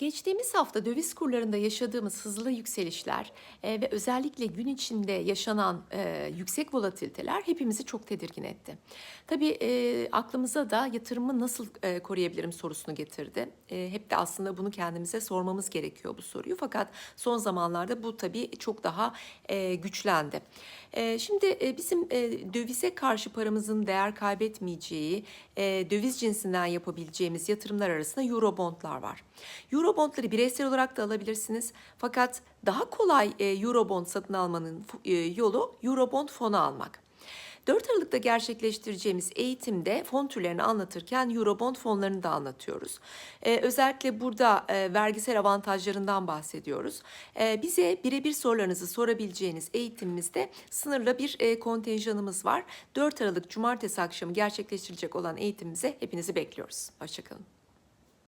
Geçtiğimiz hafta döviz kurlarında yaşadığımız hızlı yükselişler e, ve özellikle gün içinde yaşanan e, yüksek volatiliteler hepimizi çok tedirgin etti. Tabii e, aklımıza da yatırımı nasıl koruyabilirim sorusunu getirdi. Hep de aslında bunu kendimize sormamız gerekiyor bu soruyu. Fakat son zamanlarda bu tabii çok daha güçlendi. Şimdi bizim dövize karşı paramızın değer kaybetmeyeceği döviz cinsinden yapabileceğimiz yatırımlar arasında Eurobondlar var. Eurobondları bireysel olarak da alabilirsiniz. Fakat daha kolay e, Eurobond satın almanın e, yolu Eurobond fonu almak. 4 Aralık'ta gerçekleştireceğimiz eğitimde fon türlerini anlatırken Eurobond fonlarını da anlatıyoruz. Ee, özellikle burada e, vergisel avantajlarından bahsediyoruz. Ee, bize birebir sorularınızı sorabileceğiniz eğitimimizde sınırlı bir e, kontenjanımız var. 4 Aralık Cumartesi akşamı gerçekleştirilecek olan eğitimimize hepinizi bekliyoruz. Hoşçakalın.